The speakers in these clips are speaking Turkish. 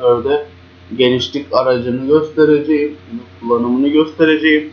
traktörde genişlik aracını göstereceğim. Kullanımını göstereceğim.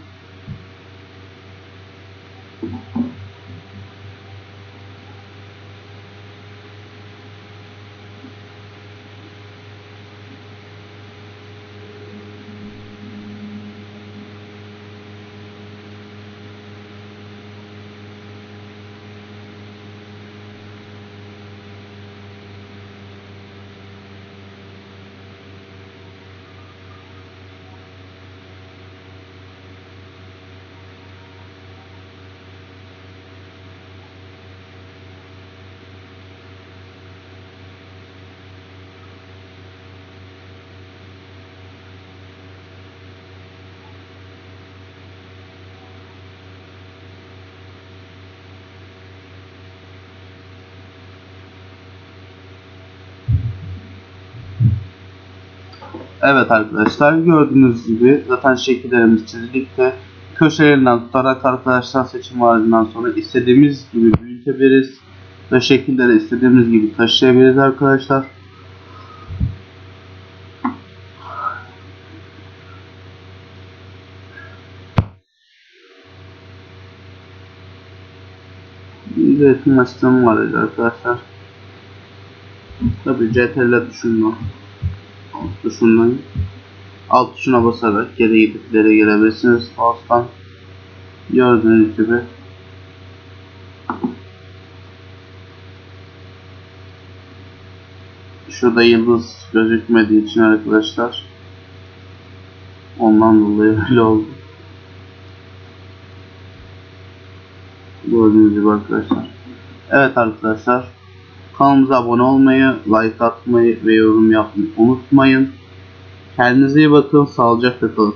Evet arkadaşlar gördüğünüz gibi zaten şekillerimiz çizildikte köşelerinden tutarak arkadaşlar seçim haricinde sonra istediğimiz gibi büyütebiliriz ve şekilleri istediğimiz gibi taşıyabiliriz arkadaşlar. Yakın sistemi var arkadaşlar. Tabii CTRL alt tuşundan alt tuşuna basarak geri gidip ileri gelebilirsiniz. Mouse'dan gördüğünüz gibi. Şurada yıldız gözükmediği için arkadaşlar ondan dolayı öyle oldu. Gördüğünüz gibi arkadaşlar. Evet arkadaşlar Kanalımıza abone olmayı, like atmayı ve yorum yapmayı unutmayın. Kendinize iyi bakın, sağlıcakla kalın.